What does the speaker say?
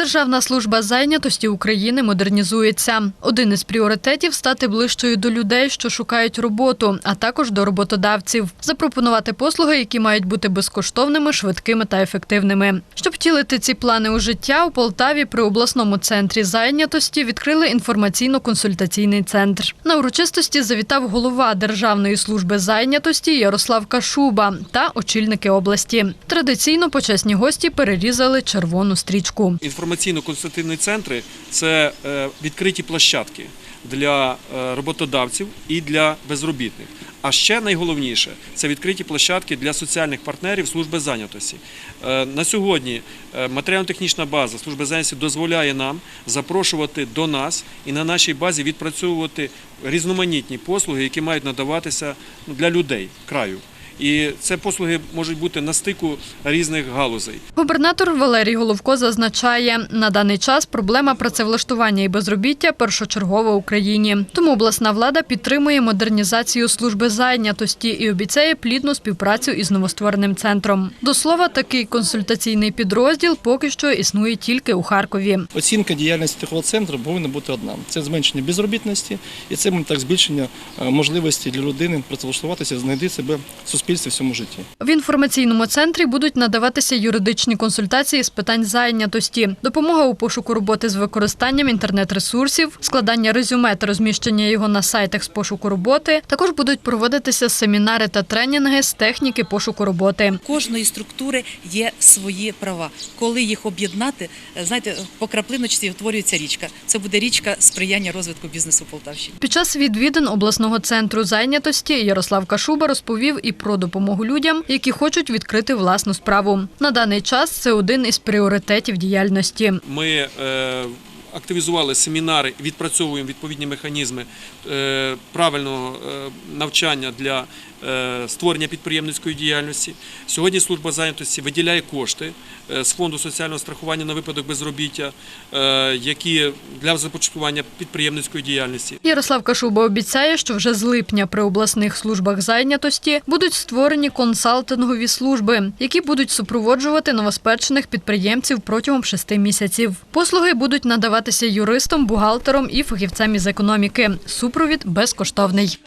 Державна служба зайнятості України модернізується. Один із пріоритетів стати ближчою до людей, що шукають роботу, а також до роботодавців, запропонувати послуги, які мають бути безкоштовними, швидкими та ефективними. Щоб втілити ці плани у життя, у Полтаві при обласному центрі зайнятості відкрили інформаційно-консультаційний центр. На урочистості завітав голова Державної служби зайнятості Ярослав Кашуба та очільники області. Традиційно почесні гості перерізали червону стрічку. Інформаційно-консультативні центри це е, відкриті площадки для е, роботодавців і для безробітних. А ще найголовніше це відкриті площадки для соціальних партнерів служби зайнятості. Е, На сьогодні матеріально-технічна база служби зайнятості дозволяє нам запрошувати до нас і на нашій базі відпрацьовувати різноманітні послуги, які мають надаватися ну, для людей краю. І це послуги можуть бути на стику різних галузей. Губернатор Валерій Головко зазначає, на даний час проблема працевлаштування і безробіття першочергова в Україні. Тому обласна влада підтримує модернізацію служби зайнятості і обіцяє плідну співпрацю із новоствореним центром. До слова, такий консультаційний підрозділ поки що існує тільки у Харкові. Оцінка діяльності такого центру повинна бути одна: це зменшення безробітності і це так збільшення е, можливості для людини працевлаштуватися, знайти себе в суспільстві в цьому житті. В інформаційному центрі будуть надаватися юридичні консультації з питань зайнятості, допомога у пошуку роботи з використанням інтернет-ресурсів, складання резюме та розміщення його на сайтах з пошуку роботи. Також будуть проводитися семінари та тренінги з техніки пошуку роботи. кожної структури є свої права. Коли їх об'єднати, е, знаєте, по краплиночці утворюється річка. Це буде річка сприяння розвитку бізнесу Полтавщини. Під час відвідин обласного центру зайнятості Ярослав Кашуба розповів і про допомогу людям, які хочуть відкрити власну справу. На даний час це один із пріоритетів діяльності. Ми е, активізували семінари, відпрацьовуємо відповідні механізми е, правильного е, навчання для е, створення підприємницької діяльності. Сьогодні служба зайнятості виділяє кошти з фонду соціального страхування на випадок безробіття, які для започаткування підприємницької діяльності. Ярослав Кашуба обіцяє, що вже з липня при обласних службах зайнятості будуть створені консалтингові служби, які будуть супроводжувати новоспечених підприємців протягом шести місяців. Послуги будуть надаватися юристом, бухгалтером і фахівцем із економіки. Супровід безкоштовний.